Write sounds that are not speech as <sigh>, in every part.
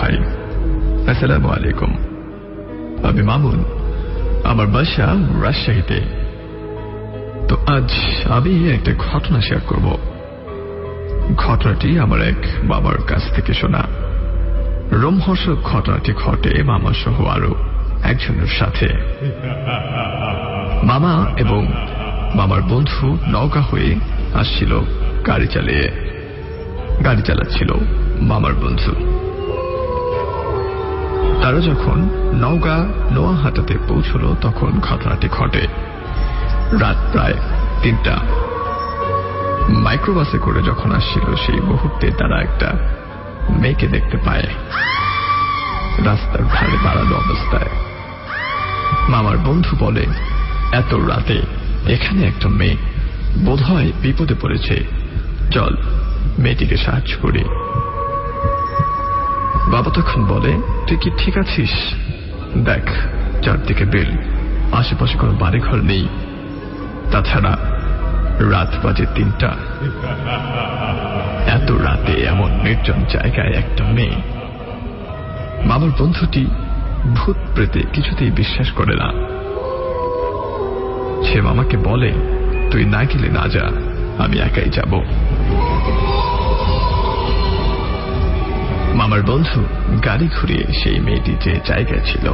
ভাই। আসসালামু আলাইকুম। আমি মামুন, আমার বাসা রাজশাহীতে। তো আজ আমি একটা ঘটনা শেয়ার করব। ঘটনাটি আমার এক বাবার কাছ থেকে শোনা। রোমহর্ষক ঘটনাটি ঘটে মামা সহ আরও একজনের সাথে। মামা এবং মামার বন্ধু নৌকা হয়ে আসছিল গাড়ি চালিয়ে। গাড়ি চালাচ্ছিল মামার বন্ধু। তারা যখন নওগা নোয়াহাটাতে পৌঁছল, তখন ঘটনাটি ঘটে। রাত প্রায় তিনটা। মাইক্রোবাসে করে যখন আসছিল, সেই মুহূর্তে তারা একটা মেয়েকে দেখতে পায়। রাস্তার ধারে দাঁড়ানো অবস্থায়। মামার বন্ধু বলে, এত রাতে এখানে একটা মেয়ে বোধহয় বিপদে পড়েছে। চল, মেয়েটিকে সাহায্য করি। বাবা তখন বলে, তুই কি ঠিক আছিস? দেখ, চারদিকে বেল, আশেপাশে কোনো বাড়িঘর নেই। তাছাড়া রাত বাজে তিনটা। এত রাতে এমন নির্জন জায়গায় একটা মেয়ে। মামার বন্ধুটি ভূত প্রেতে কিছুতেই বিশ্বাস করে না। সে মামাকে বলে, তুই না গেলে না যা, আমি একাই যাব। মামার বন্ধু গাড়ি ঘুরিয়ে সেই মেয়েটি যে জায়গায় ছিল,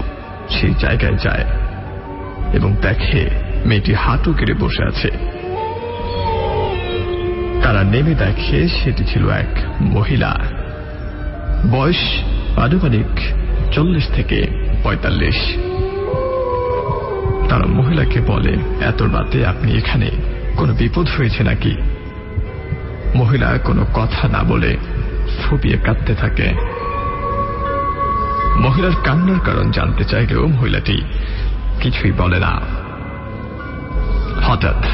সেই জায়গায় যায় এবং দেখে মেয়েটি হাঁটু কেড়ে বসে আছে। তারা নেমে দেখে সেটি ছিল এক মহিলা। বয়স আনুমানিক চল্লিশ থেকে পঁয়তাল্লিশ। তারা মহিলাকে বলে, এত রাতে আপনি এখানে? কোনো বিপদ হয়েছে নাকি? মহিলা কোনো কথা না বলে ফুপিয়ে কাঁদতে থাকে। মহিলার কান্নার কারণ জানতে চাইলেও মহিলাটি কিছুই বলে না। হঠাৎ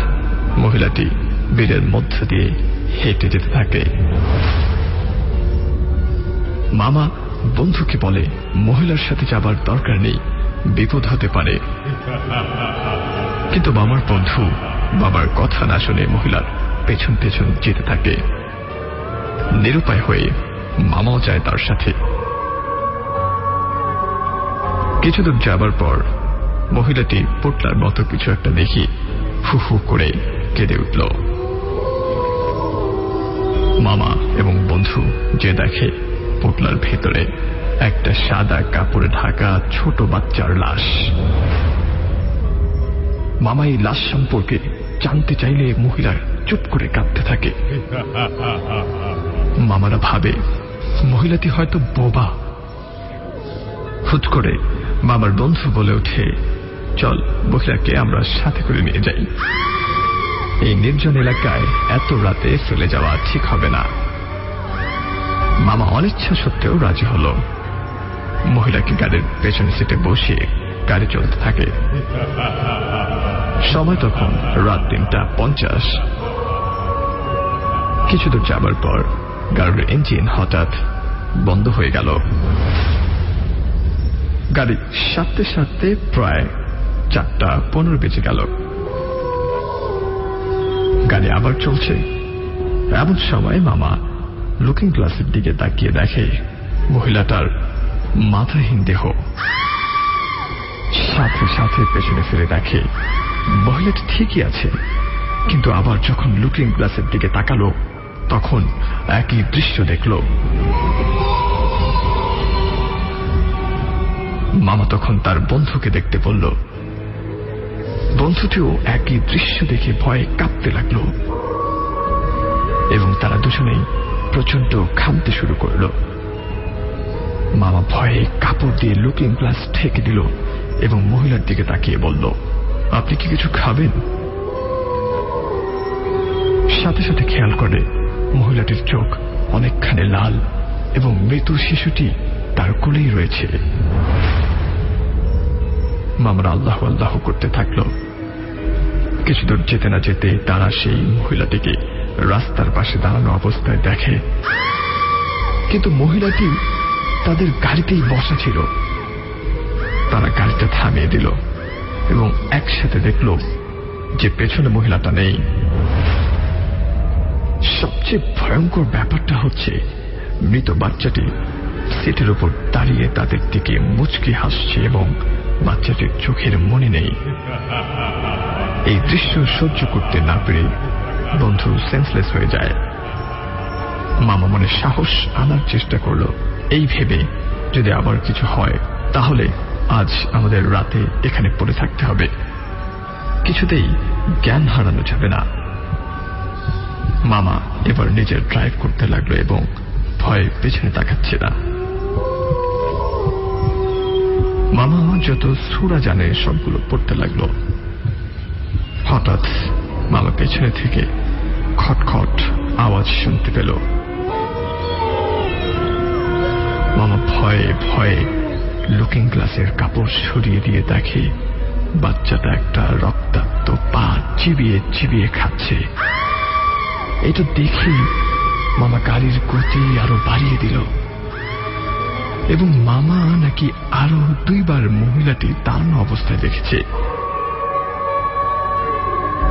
মহিলাটি বীরের মধ্য দিয়ে হেঁটে যেতে থাকে। মামা বন্ধুকে বলে মহিলার সাথে যাবার দরকার নেই, বিপদ হতে পারে। কিন্তু মামার বন্ধু বাবার কথা না শুনে মহিলার পেছন পেছন যেতে থাকে। নিরুপায় হয়ে মামাও যায় তার সাথে। কিছুদূর যাবার পর মহিলাটি পোটলার মতো কিছু একটা দেখি হু হু করে কেঁদে উঠল। মামা এবং বন্ধু যে দেখে পোটলার ভেতরে একটা সাদা কাপড়ে ঢাকা ছোট বাচ্চার লাশ। মামা এই লাশ সম্পর্কে জানতে চাইলে মহিলা চুপ করে কাঁদতে থাকে। <laughs> মামারা ভাবে, মহিলাটি হয়তো বোবা। হুট করে মামার বন্ধু বলে ওঠে, চল মহিলাকে আমরা সাথে করে নিয়ে যাই। এই নির্জন এলাকায় এত রাতে ফেলে যাওয়া ঠিক হবে না। মামা অনিচ্ছা সত্ত্বেও রাজি হল। মহিলাকে গাড়ির পেছনে সিটে বসিয়ে গাড়ি চলতে থাকে। সময় তখন রাত তিনটা পঞ্চাশ। কিছু দূর যাবার পর গাড়ির ইঞ্জিন হঠাৎ বন্ধ হয়ে গেল। গাড়ি সারতে সারতে প্রায় চারটা পনেরো বেজে গেল। গাড়ি আবার চলছে। এমন সময় মামা লুকিং গ্লাসের দিকে তাকিয়ে দেখে মহিলাটার মাথাহীন দেহ। সাথে সাথে পেছনে ফিরে দেখে মহিলাটি ঠিকই আছে, কিন্তু আবার যখন লুকিং গ্লাসের দিকে তাকালো তখন একই দৃশ্য দেখল। মামা তখন তার বন্ধুকে দেখতে বলল, বন্ধুটিও একই দৃশ্য দেখে ভয়ে কাঁপতে লাগল এবং তারা দুজনেই প্রচণ্ড ঘামতে শুরু করল। মামা ভয়ে কাপড় দিয়ে লুকিং গ্লাস ঠেকে দিল এবং মহিলার দিকে তাকিয়ে বলল, আপনি কি কিছু খাবেন? সাথে সাথে খেয়াল করে মহিলাটির চোখ অনেকখানি লাল এবং মৃত শিশুটি তার কোলেই রয়েছে। মামরা আল্লাহ আল্লাহ করতে থাকল। কিছু দূর যেতে না যেতে তারা সেই মহিলাটিকে রাস্তার পাশে দাঁড়ানো অবস্থায় দেখে। কিন্তু মহিলাটি তাদের গাড়িতেই বসা ছিল। তারা গাড়িটা থামিয়ে দিল এবং একসাথে দেখল যে পেছনে মহিলাটা নেই। সবচেয়ে ভয়ঙ্কর ব্যাপারটা হচ্ছে, মৃত বাচ্চাটি সিটের উপর দাঁড়িয়ে তাদের দিকে মুচকি হাসছে এবং বাচ্চাটির চোখের মনে নেই। এই দৃশ্য সহ্য করতে না পেরে বন্ধু সেন্সলেস হয়ে যায়। মামা মনে সাহস আনার চেষ্টা করল। এই ভেবে যদি আবার কিছু হয়, তাহলে আজ আমাদের রাতে এখানে পড়ে থাকতে হবে। কিছুতেই জ্ঞান হারানো যাবে না। মামা এবার নিজের ড্রাইভ করতে লাগল এবং ভয়ে পেছনে তাকাচ্ছে না। মামা যত সুরা জানে সবগুলো পড়তে লাগল। হঠাৎ মামা পেছনে থেকে খটখট আওয়াজ শুনতে পেল। মামা ভয়ে ভয়ে লুকিং গ্লাসের কাপড় সরিয়ে দিয়ে দেখে বাচ্চাটা একটা রক্তাক্ত পা চিবিয়ে চিবিয়ে খাচ্ছে। এটা দেখে মামা গাড়ির গতি আরও বাড়িয়ে দিল। এবং মামা নাকি আরও দুইবার মহিলাটি দাঁড়ানো অবস্থায় দেখেছে।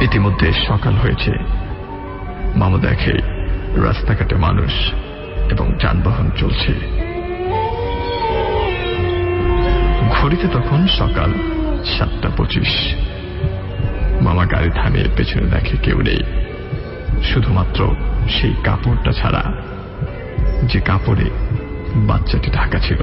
ইতিমধ্যে সকাল হয়েছে। মামা দেখে রাস্তাঘাটে মানুষ এবং যানবাহন চলছে। ঘড়িতে তখন সকাল সাতটা পঁচিশ। মামা গাড়ি থামিয়ে পেছনে দেখে কেউ নেই। শুধুমাত্র সেই কাপড়টা ছাড়া যে কাপড়ে বাচ্চাটি ঢাকা ছিল।